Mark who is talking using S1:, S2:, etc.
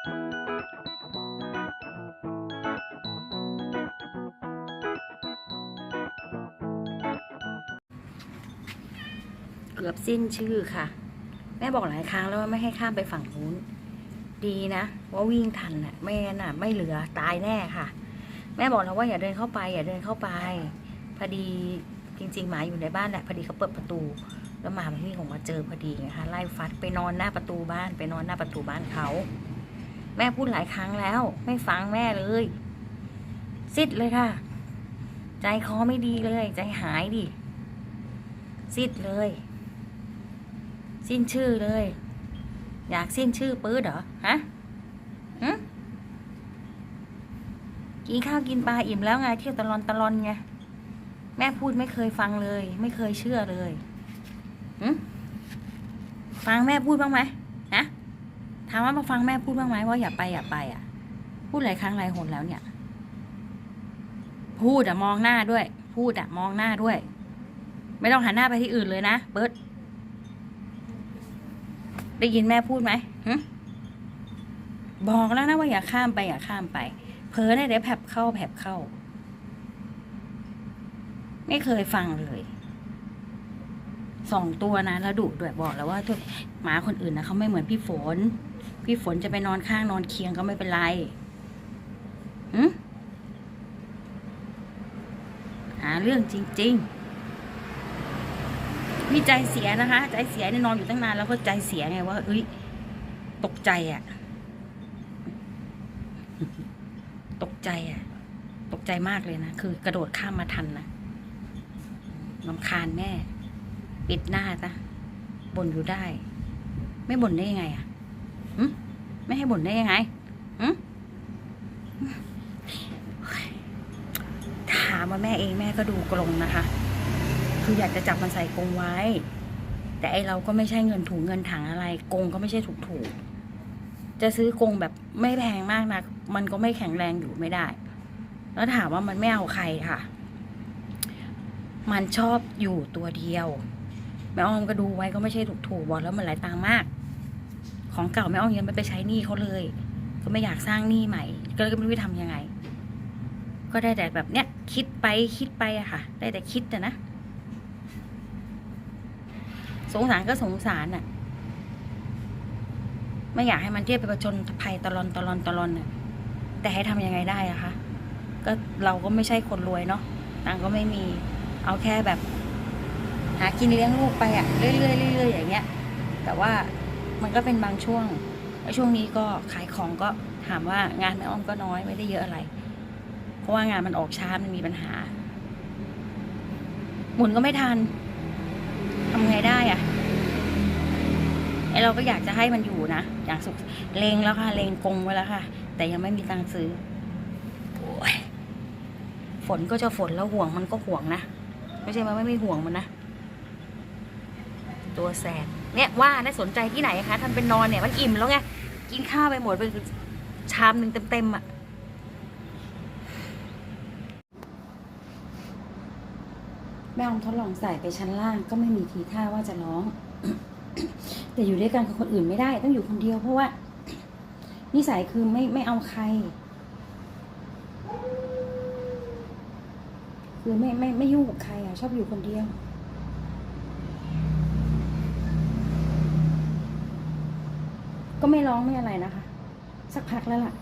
S1: เกือบสิ้นชื่อค่ะ แม่บอกหลายครั้งแล้วว่าไม่ให้ข้ามไปฝั่งนู้น ดีนะว่าวิ่งทันน่ะไม่งั้นน่ะ ไม่เหลือตายแน่ค่ะ แม่บอกแล้วว่าอย่าเดินเข้าไป อย่าเดินเข้าไป พอดีจริง ๆ หมาอยู่ในบ้านแหละพอดีเขาเปิดประตู แล้วหมามันวิ่งออกมาเจอพอดีไงคะไล่ฟัดไปนอนหน้าประตูบ้าน ไปนอนหน้าประตูบ้านเขา แม่พูดหลายครั้งแล้ว ไม่ฟังแม่เลยซิดเลยค่ะ ใจคอไม่ดีเลย ใจหายดิซิดเลย สิ้นชื่อเลย อยากสิ้นชื่อปื๊ดเหรอฮะหึกินข้าวกินปลาอิ่มแล้วไงเที่ยวตะลอนตะลอนไงแม่พูดไม่เคยฟังเลย ไม่เคยเชื่อเลยฟังแม่พูดบ้างไหม ถามว่ามาฟังแม่พูดบ้างไหมว่าอย่าไปอย่าไปอะ พูดหลายครั้งหลายหนแล้วเนี่ย พูดอะมองหน้าด้วย พูดอะมองหน้าด้วย ไม่ต้องหันหน้าไปที่อื่นเลยนะเบิร์ตได้ยินแม่พูดไหมบอกแล้วนะว่าอย่าข้ามไปอย่าข้ามไปเผลอเนี่ยเดี๋ยวแผบเข้าแผบเข้า ไม่เคยฟังเลยสองตัวนะแล้วดุด้วยบอกแล้วว่าทุกหมาคนอื่นนะเขาไม่เหมือนพี่ฝน พี่ฝนจะไปนอนข้างนอนเคียงก็ไม่เป็นไรหึหาเรื่องจริง ๆ พี่ใจเสียนะคะ ใจเสียเนี่ยนอนอยู่ตั้งนานแล้วก็ใจเสียไงว่าเอ้ยตกใจอะ่ะ ตกใจอะ่ะ ตกใจมากเลยนะ คือกระโดดข้ามมาทันนะลำคาญแม่ ปิดหน้าซะบ่นอยู่ได้ ไม่บ่นได้ยังไงอะ่ะ ไม่ให้บ่นได้ยังไงถามว่าแม่เองแม่ก็ดูกรงนะคะ คืออยากจะจับมันใส่กรงไว้ แต่ไอเราก็ไม่ใช่เงินถุงเงินถังอะไรกรงก็ไม่ใช่ถูกถูกๆจะซื้อกรงแบบไม่แพงมากนะมันก็ไม่แข็งแรงอยู่ไม่ได้ แล้วถามว่ามันไม่เอาใครค่ะ มันชอบอยู่ตัวเดียว แม่อ้อมก็ดูไว้ก็ไม่ใช่ถูกถูกๆบอกแล้วมันหลายตังมาก ของเก่าแม่อ้อมยังไม่ไปใช้หนี้เขาเลย ก็ไม่อยากสร้างหนี้ใหม่ ก็เลยไม่รู้จะทำยังไง ก็ได้แต่แบบเนี้ยคิดไปคิดไปอะค่ะ ได้แต่คิดอะนะสงสารก็สงสารน่ะไม่อยากให้มันเทียบไปประจนภัยตลอนตลอนตลอนน่ะแต่ให้ทำยังไงได้อะคะก็เราก็ไม่ใช่คนรวยเนาะตังก็ไม่มีเอาแค่แบบ หากินเลี้ยงลูกไปอะเรื่อยๆเรื่อยๆอย่างเงี้ย แต่ว่า มันก็เป็นบางช่วง ช่วงนี้ก็ขายของก็ถามว่างานแม่อ้อมก็น้อยไม่ได้เยอะอะไร เพราะว่างานมันออกช้ามันมีปัญหา หมุนก็ไม่ทันทำไงได้อะไอเราก็อยากจะให้มันอยู่นะอย่างสุขเลงแล้วค่ะเลงกงไว้แล้วค่ะ แต่ยังไม่มีตังซื้อฝนก็จะฝนแล้วห่วงมันก็ห่วงนะไม่ใช่ว่าไม่ไม่ห่วงมันนะ ตัวแสบเนี่ยว่าได้สนใจที่ไหนคะท่าเป็นนอนเนี่ยมันอิ่มแล้วไงกินข้าวไปหมดไปชามหนึ่งเต็มๆอะแม่ออมทดลองใส่ไปชั้นล่างก็ไม่มีทีท่าว่าจะร้อง แต่อยู่ด้วยกันกับคนอื่นไม่ได้ ต้องอยู่คนเดียวเพราะว่า นิสัยคือไม่ไม่เอาใคร คือไม่ไม่ไม่ยุ่งกับใครอะ ชอบอยู่คนเดียว ก็ไม่ร้องไม่อะไรนะคะ สักพักแล้วล่ะ